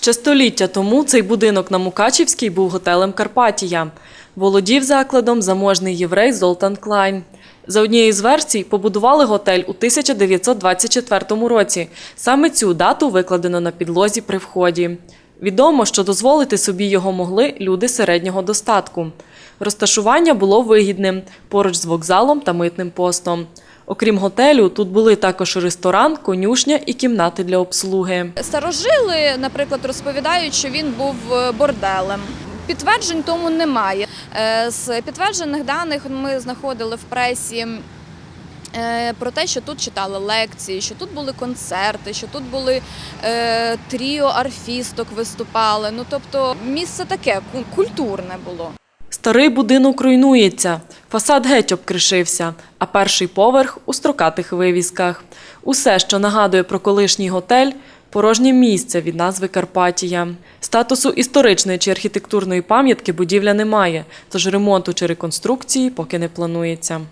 Ще століття тому цей будинок на Мукачівській був готелем Карпатія. Володів закладом заможний єврей Золтан Клайн. За однією з версій, побудували готель у 1924 році. Саме цю дату викладено на підлозі при вході. Відомо, що дозволити собі його могли люди середнього достатку. Розташування було вигідним поруч з вокзалом та митним постом. Окрім готелю, тут були також ресторан, конюшня і кімнати для обслуги. Старожили, наприклад, розповідають, що він був е, борделем. Підтверджень тому немає. Е, З підтверджених даних ми знаходили в пресі. Е, Про те, що тут читали лекції, що тут були концерти, що тут були е, тріо арфісток виступали. Ну тобто місце таке культурне було. Старий будинок руйнується, фасад геть обкришився, а перший поверх у строкатих вивісках. Усе, що нагадує про колишній готель, порожнє місце від назви Карпатія. Статусу історичної чи архітектурної пам'ятки будівля не має, тож ремонту чи реконструкції поки не планується.